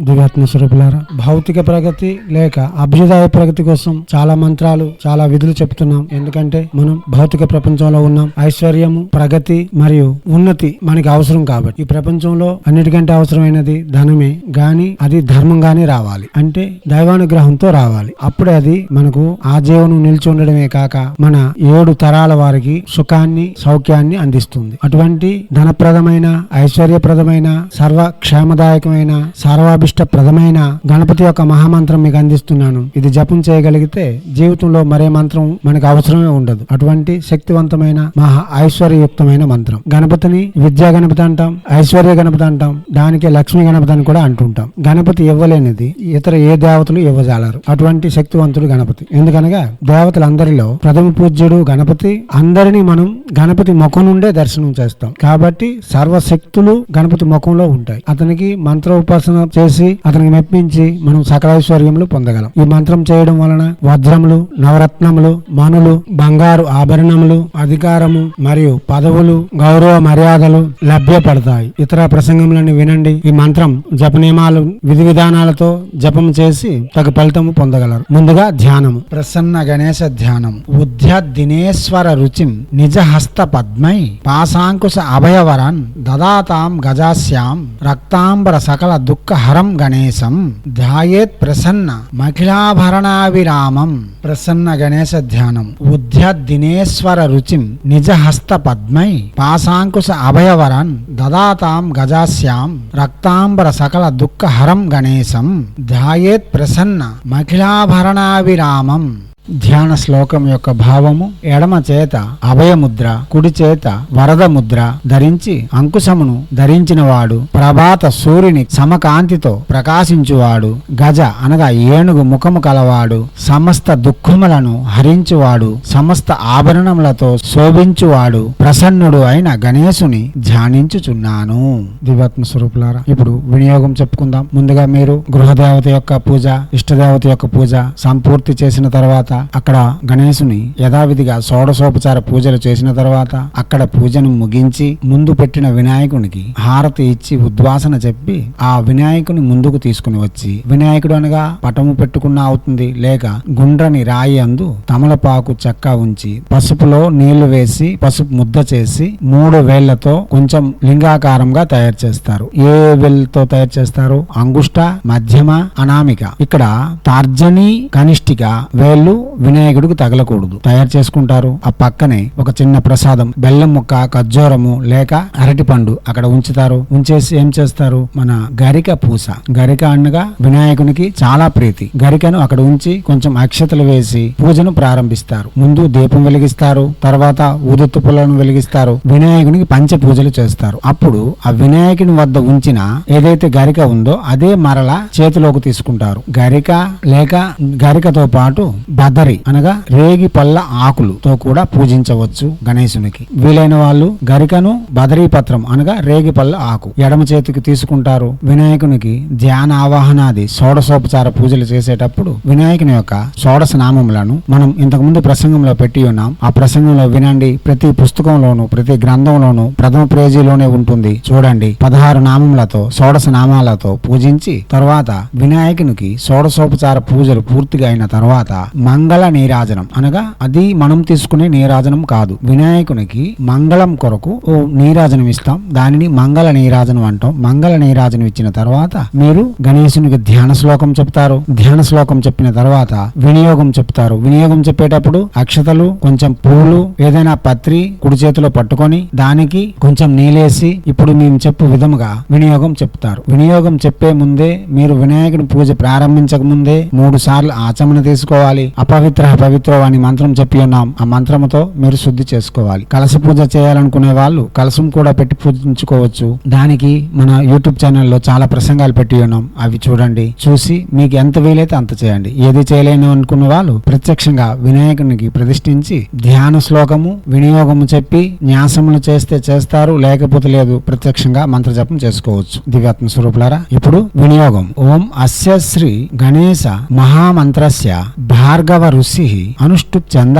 దివ్యాత్మ స్వరూపులారా భౌతిక ప్రగతి లేక అభ్యుదయ ప్రగతి కోసం చాలా మంత్రాలు చాలా విధులు చెప్తున్నాం. ఎందుకంటే మనం భౌతిక ప్రపంచంలో ఉన్నాం. ఐశ్వర్యము ప్రగతి మరియు ఉన్నతి మనకి అవసరం కాబట్టి. ఈ ప్రపంచంలో అన్నిటికంటే అవసరమైనది ధనమే. గాని అది ధర్మంగానే రావాలి. అంటే దైవానుగ్రహంతో రావాలి. అప్పుడే అది మనకు ఆ జీవనం నిలిచి ఉండడమే కాక మన ఏడు తరాల వారికి సుఖాన్ని సౌఖ్యాన్ని అందిస్తుంది. అటువంటి ధనప్రదమైన ఐశ్వర్యప్రదమైన సర్వ క్షేమదాయకమైన అదృష్టప్రదమైన గణపతి యొక్క మహామంత్రం మీకు అందిస్తున్నాను. ఇది జపం చేయగలిగితే జీవితంలో మరే మంత్రం మనకు అవసరమే ఉండదు. అటువంటి శక్తివంతమైన మహా ఐశ్వర్యయుక్తమైన మంత్రం. గణపతిని విద్యా గణపతి అంటాం ఐశ్వర్య గణపతి అంటాం దానికి లక్ష్మీ గణపతి అని కూడా అంటుంటాం. గణపతి ఇవ్వలేనిది ఇతర ఏ దేవతలు ఇవ్వజాలరు. అటువంటి శక్తివంతుడు గణపతి. ఎందుకనగా దేవతలందరిలో ప్రథమ పూజ్యుడు గణపతి అందరినీ మనం గణపతి ముఖం నుండే దర్శనం చేస్తాం. కాబట్టి సర్వశక్తులు గణపతి ముఖంలో ఉంటాయి. అతనికి మంత్ర ఉపాసన చేసి అతనికి మెప్పించి మనం సకలైశ్వర్యములు పొందగలం. ఈ మంత్రం చేయడం వలన వజ్రములు నవరత్నములు మనులు బంగారు ఆభరణములు అధికారము మరియు పదవులు గౌరవ మర్యాదలు లభ్యపడతాయి. ఇతర ప్రసంగములను వినండి. ఈ మంత్రం జప నియమాలు విధి విధానాలతో జపం చేసి తగు ఫలితము పొందగలరు. ముందుగా ధ్యానము. ప్రసన్న గణేశ ధ్యానం. ఉద్య దినేశ్వర రుచిం నిజ హస్త పద్మై పాశాంకుశ అభయవరన్ దదాతాం గజాస్యాం రక్తాంబర సకల దుఃఖ హర వరం గణేశం. ధ్యాయేత్ ప్రసన్న. మఖిలాభరణావిరామం ప్రసన్న గణేశ ధ్యానం. ఉద్య దినేశ్వర రుచిం. నిజ హస్త పద్మై. పాశాంకుశ అభయవరన్. దదాతాం గజాస్యాం. రక్తాంబర సకల దుఃఖహరం గణేశం. ధ్యాయేత్ ప్రసన్న. మఖిలాభరణావిరామం ధ్యాన శ్లోకం యొక్క భావము ఎడమ చేత అభయముద్ర కుడి చేత వరద ముద్ర ధరించి అంకుశమును ధరించినవాడు ప్రభాత సూర్యుని సమకాంతితో ప్రకాశించువాడు గజ అనగా ఏనుగు ముఖము కలవాడు సమస్త దుఃఖములను హరించువాడు సమస్త ఆభరణములతో శోభించువాడు ప్రసన్నుడు అయిన గణేశుని ధ్యానించుచున్నాను. దివాత్మ స్వరూపులారా ఇప్పుడు వినియోగం చెప్పుకుందాం. ముందుగా మీరు గృహదేవత యొక్క పూజ ఇష్టదేవత యొక్క పూజ సంపూర్తి చేసిన తర్వాత అక్కడ గణేశుని యథావిధిగా షోడశోపచార పూజలు చేసిన తర్వాత అక్కడ పూజను ముగించి ముందు పెట్టిన వినాయకునికి హారతి ఇచ్చి ఉద్వాసన చెప్పి ఆ వినాయకుని ముందుకు తీసుకుని వచ్చి వినాయకుడు అనగా పటము పెట్టుకున్న అవుతుంది లేక గుండ్రని రాయి అందు తమలపాకు చెక్క ఉంచి పసుపులో నీళ్ళు వేసి పసుపు ముద్ద చేసి మూడు వేళ్ళతో కొంచెం లింగాకారంగా తయారు చేస్తారు. ఏ వేళ్ళతో తయారు చేస్తారు? అంగుష్ట మధ్యమ అనామిక. ఇక్కడ తర్జని కనిష్టిక వేళ్ళు వినాయకుడికి తగలకూడదు. తయారు చేసుకుంటారు. ఆ పక్కనే ఒక చిన్న ప్రసాదం. బెల్లం ముక్క ఖర్జూరము లేక అరటి పండు అక్కడ ఉంచుతారు. ఉంచేసి ఏం చేస్తారు? మన గరిక పూస. గరిక అనగా వినాయకునికి చాలా ప్రీతి. గరికను అక్కడ ఉంచి కొంచెం అక్షతలు వేసి పూజను ప్రారంభిస్తారు. ముందు దీపం వెలిగిస్తారు. తర్వాత ఊదొత్తు పుల్లను వెలిగిస్తారు. వినాయకునికి పంచ పూజలు చేస్తారు. అప్పుడు ఆ వినాయకుని వద్ద ఉంచిన ఏదైతే గరిక ఉందో అదే మరల చేతిలోకి తీసుకుంటారు. గరిక లేక గరికతో పాటు బదరి అనగా రేగి పళ్ళ ఆకులుతో కూడా పూజించవచ్చు గణేశునికి. వీలైన వాళ్ళు గరికను బదరీ పత్రం అనగా రేగి పళ్ళ ఆకు ఎడమ చేతికి తీసుకుంటారు. వినాయకునికి ధ్యాన ఆవాహనాది షోడశోపచార పూజలు చేసేటప్పుడు వినాయకుని యొక్క షోడశ నామములను మనం ఇంతకుముందు ప్రసంగంలో పెట్టి ఉన్నాం. ఆ ప్రసంగంలో వినండి. ప్రతి పుస్తకంలోను ప్రతి గ్రంథంలోను ప్రథమ పేజీలోనే ఉంటుంది. చూడండి. పదహారు నామములతో షోడశ నామాలతో పూజించి తర్వాత వినాయకునికి షోడశోపచార పూజలు పూర్తిగా అయిన తర్వాత మంగళ నీరాజనం అనగా అది మనం తీసుకునే నీరాజనం కాదు. వినాయకునికి మంగళం కొరకు ఓ నీరాజనం ఇస్తాం. దానిని మంగళ నీరాజనం అంటాం. మంగళ నీరాజనం ఇచ్చిన తర్వాత మీరు గణేశునికి ధ్యాన శ్లోకం చెప్తారు. ధ్యాన శ్లోకం చెప్పిన తర్వాత వినియోగం చెప్తారు. వినియోగం చెప్పేటప్పుడు అక్షతలు కొంచెం పూలు ఏదైనా పత్రి కుడి చేతిలో పట్టుకొని దానికి కొంచెం నీలేసి ఇప్పుడు మేము చెప్పు విధముగా వినియోగం చెప్తారు. వినియోగం చెప్పే ముందే మీరు వినాయకుడి పూజ ప్రారంభించక ముందే మూడు సార్లు ఆచమన తీసుకోవాలి. అపవిత్ర పవిత్రో అని మంత్రం చెప్పి ఉన్నాం. ఆ మంత్రముతో మీరు శుద్ధి చేసుకోవాలి. కలశ పూజ చేయాలనుకునే వాళ్ళు కలశం కూడా పెట్టి పూజించుకోవచ్చు. దానికి మన యూట్యూబ్ ఛానల్లో చాలా ప్రసంగాలు పెట్టి ఉన్నాం. అవి చూడండి. చూసి మీకు ఎంత వీలైతే అంత చేయండి. ఏది చేయలేను అనుకున్న వాళ్ళు ప్రత్యక్షంగా వినాయకునికి ప్రతిష్ఠించి ధ్యాన శ్లోకము వినియోగము చెప్పి న్యాసములు చేస్తే చేస్తారు. లేకపోతే లేదు ప్రత్యక్షంగా మంత్ర జపం చేసుకోవచ్చు. దివ్యాత్మ స్వరూపులారా ఇప్పుడు వినియోగం. ఓం అస్య శ్రీ గణేశ మహామంత్రస్య భార్గవ ఋషి అనుష్ఠుప్ చంద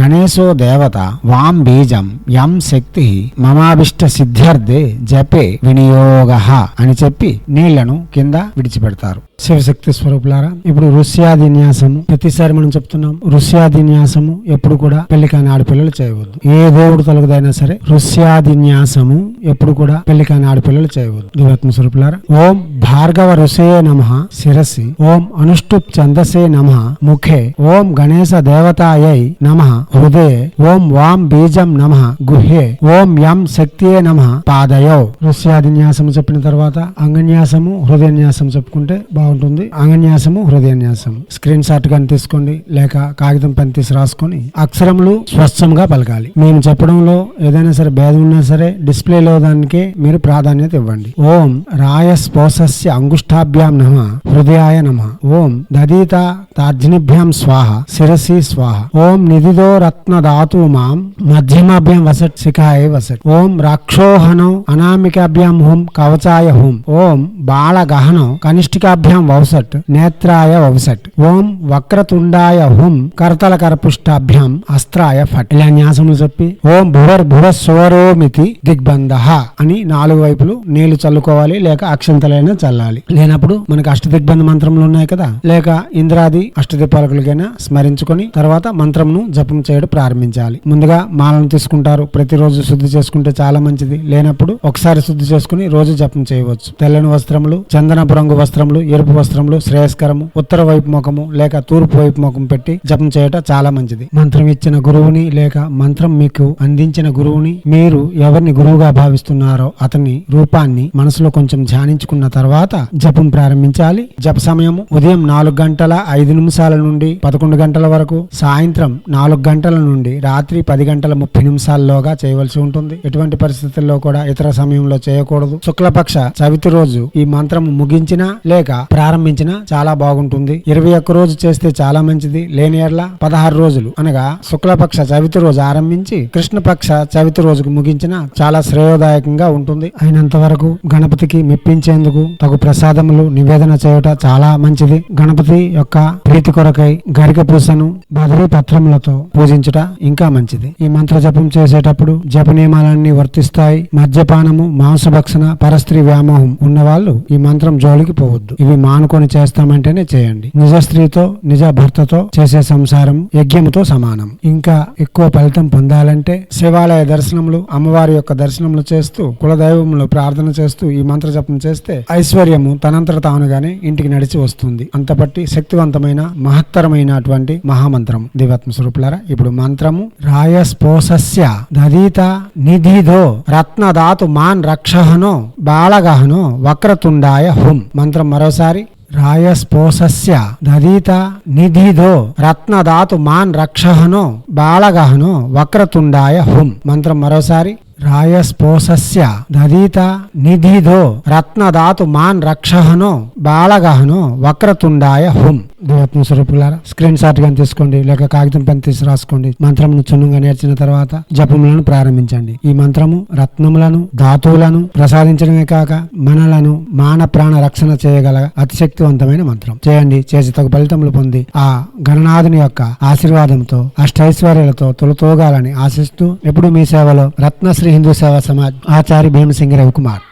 గణేశో దేవత వాం బీజం యం శక్తి మమాభిష్ట సిద్ధ్యర్థే జపే వినియోగ అని చెప్పి నీళ్ళను కింద విడిచిపెడతారు. శివశక్తి స్వరూపులారా ఇప్పుడు ఋష్యాదిన్యాసము ప్రతిసారి మనం చెప్తున్నాం. ఋష్యాదిన్యాసము ఎప్పుడు కూడా పెళ్ళి కాని ఆడపిల్లలు చేయవద్దు. ఏ దేవుడు తొలగదైనా సరే ఋష్యాదిన్యాసము ఎప్పుడు కూడా పెళ్ళి కాని ఆడపిల్లలు చేయవద్దు. దివాత్మ స్వరూపులారా ఓం భార్గవ ఋషయే నమ శిరసి ఓం అనుష్ఠుప్ ఛందసే నమ ముఖే ఓం గణేశ దేవతాయై నమ. హృదయ. ఓం వాం బీజం నమ. గుహ్యే. ఓం యం శక్తియే నమ. పాదయో. ఋష్యాదిన్యాసము చెప్పిన తర్వాత అంగన్యాసము హృదయన్యాసం చెప్పుకుంటే బాగుంటుంది. అంగన్యాసము హృదయన్యాసం స్క్రీన్ షాట్ కానీ తీసుకోండి లేక కాగితం పని తీసి రాసుకొని అక్షరములు స్వచ్ఛంగా పలకాలి. మేము చెప్పడంలో ఏదైనా సరే భేదం ఉన్నా సరే డిస్ప్లేలో దానికి మీరు ప్రాధాన్యత ఇవ్వండి. ఓం రాయస్పోసస్య అంగుష్టాభ్యాం నమ. హృదయాయ నమ. ఓం దదీత తార్జనిభ్యాం స్వాహ. శిరసి స్వాహ. ఓం నిధిదో రత్న ధాతు మాం. మధ్యమాభ్యం వసట్ శిఖాయ వసట్ ఓం రాక్షోహనం అనామికాభ్యాం హుం కవచాయ హుం. ఓం బాలగహనం కనిష్ఠికాభ్యాం వౌసట్ నేత్రాయ వౌసట్ ఓం వక్రతుండాయ హుం కర్తల కరపుష్టాభ్యాం అస్త్రాయ ఫట్. ఇలా న్యాసములు చెప్పి ఓం భువర్ భువ స్వరోమితి దిగ్బంధ అని నాలుగు వైపులు నీళ్ళు చల్లుకోవాలి లేక అక్షంతలైనా చల్లాలి. లేనప్పుడు మనకి అష్టదిగ్బంధ మంత్రములు ఉన్నాయి కదా లేక ఇంద్రాది అష్టదిపాలకులకైనా స్మరించుకొని తర్వాత మంత్రంను జపం చేయడం ప్రారంభించాలి. ముందుగా మాలను తీసుకుంటారు. ప్రతిరోజు శుద్ధి చేసుకుంటే చాలా మంచిది. లేనప్పుడు ఒకసారి శుద్ధి చేసుకుని రోజు జపం చేయవచ్చు. తెల్లని వస్త్రములు చందనపు రంగు వస్త్రములు ఎరుపు వస్త్రములు శ్రేయస్కరము ఉత్తర వైపు ముఖము లేక తూర్పు వైపు ముఖం పెట్టి జపం చేయటం చాలా మంచిది. మంత్రం ఇచ్చిన గురువుని లేక మంత్రం మీకు అందించిన గురువుని మీరు ఎవరిని గురువుగా భావిస్తున్నారో అతని రూపాన్ని మనసులో కొంచెం ధ్యానించుకున్న తర్వాత జపం ప్రారంభించాలి. జప సమయము ఉదయం నాలుగు గంటల ఐదు నిమిషాల నుండి పదకొండు గంటల వరకు సాయంత్రం నాలుగు గంటల నుండి రాత్రి పది గంటల ముప్పై నిమిషాల్లోగా చేయవలసి ఉంటుంది. ఎటువంటి పరిస్థితుల్లో కూడా ఇతర సమయంలో చేయకూడదు. శుక్లపక్ష చవితి రోజు ఈ మంత్రం ముగించినా లేక ప్రారంభించినా చాలా బాగుంటుంది. ఇరవై ఒక్క రోజు చేస్తే చాలా మంచిది. లేని ఎడ్ల పదహారు రోజులు. అనగా శుక్లపక్ష చవితి రోజు ఆరంభించి కృష్ణపక్ష చవితి రోజుకు ముగించిన చాలా శ్రేయోదాయకంగా ఉంటుంది. అయినంత వరకు గణపతికి మెప్పించేందుకు తగు ప్రసాదములు నివేదన చేయట చాలా మంచిది. గణపతి యొక్క ప్రీతి కొరకై గరిక పూసను బదరి పత్రములతో పూజించుట ఇంకా మంచిది. ఈ మంత్ర జపం చేసేటప్పుడు జప నియమాలన్నీ వర్తిస్తాయి. మద్యపానము మాంసభక్షణ పరస్త్రీ వ్యామోహం ఉన్న వాళ్ళు ఈ మంత్రం జోలికి పోవద్దు. ఇవి మానుకొని చేస్తామంటేనే చేయండి. నిజ స్త్రీతో నిజ భర్తతో చేసే సంసారం యజ్ఞముతో సమానం. ఇంకా ఎక్కువ ఫలితం పొందాలంటే శివాలయ దర్శనములు అమ్మవారి యొక్క దర్శనములు చేస్తూ కులదైవములు ప్రార్థన చేస్తూ ఈ మంత్ర జపం చేస్తే ఐశ్వర్యము తనంతట తానుగానే ఇంటికి నడిచి వస్తుంది. అంతపట్టి శక్తివంతమైన మహత్తరమైన మహత్తరమైనటువంటి మహామంత్రం. దివాత్మ స్వరూపులారా ఇప్పుడు మంత్రము. రాయస్పోసస్య దదీత నిధిదో రత్నదాతు మాన్ రక్షహనో బాలగహనో వక్రతుండాయ హుం. మంత్రం మరోసారి. రాయస్పోసస్య దదీత నిధిదో రత్నదాతు మాన్ రక్షహనో బాలగహనో వక్రతుండాయ హుం. మంత్రం మరోసారి. రాయస్పోసస్య దదీత నిధిదో రత్నదాతు మాన్ రక్షహనో బాలగహనో వక్రతుండాయ హుం. దేవత్మ స్వరూపులారా స్క్రీన్ షాట్ గాని తీసుకోండి లేక కాగితం పెన్ తీసి రాసుకోండి మంత్రమును చున్నుగా నేర్చిన తర్వాత జపములను ప్రారంభించండి. ఈ మంత్రము రత్నములను ధాతువులను ప్రసాదించడమే కాక మనలను మాన ప్రాణ రక్షణ చేయగల అతిశక్తివంతమైన మంత్రం. చేయండి చేసి తగు ఫలితములు పొంది ఆ గణనాథుని యొక్క ఆశీర్వాదంతో అష్టైశ్వర్యాలతో తొలతోగాలని ఆశిస్తూ ఎప్పుడు మీ సేవలో రత్నశ్రీ హిందూ సేవా సమాజ్ ఆచార్య భీమసింగి రవికుమార్.